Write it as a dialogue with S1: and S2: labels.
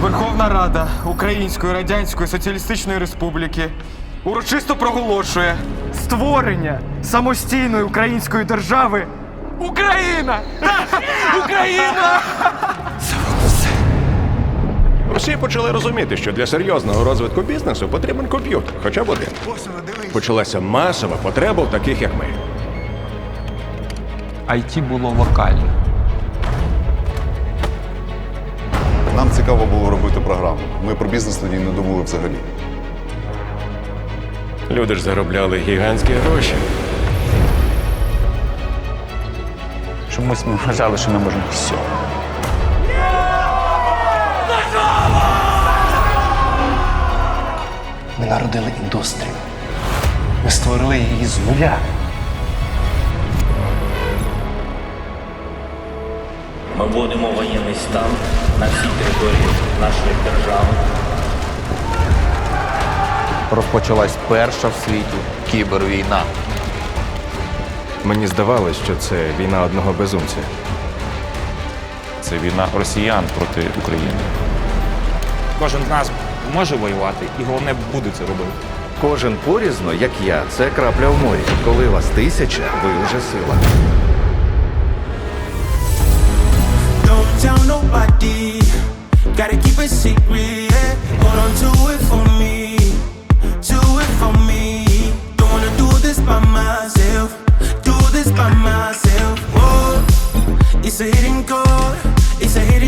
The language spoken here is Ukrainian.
S1: Верховна Рада Української Радянської Соціалістичної Республіки урочисто проголошує створення самостійної української держави Україна! Україна!
S2: Всі почали розуміти, що для серйозного розвитку бізнесу потрібен комп'ютер, хоча б один. Почалася масова потреба в таких, як ми.
S3: IT було локальне.
S4: Цікаво було робити програму. Ми про бізнес тоді не думали взагалі.
S5: Люди ж заробляли гігантські гроші.
S6: Чомусь ми вважали, що ми можемо все.
S7: Ми народили індустрію. Ми створили її з нуля.
S8: Ми вводимо воєнний стан на всій території нашої держави.
S9: Розпочалась перша в світі кібервійна.
S2: Мені здавалось, що це війна одного безумця.
S6: Це війна росіян проти України.
S3: Кожен з нас може воювати, і головне буде це робити.
S10: Кожен порізно, як я, це крапля в морі. Коли вас тисяча, ви вже сила.
S11: A secret. Yeah. Hold on to it for me, do it for me. Don't wanna do this by myself, do this by myself. Oh, it's a hidden code, it's a hidden.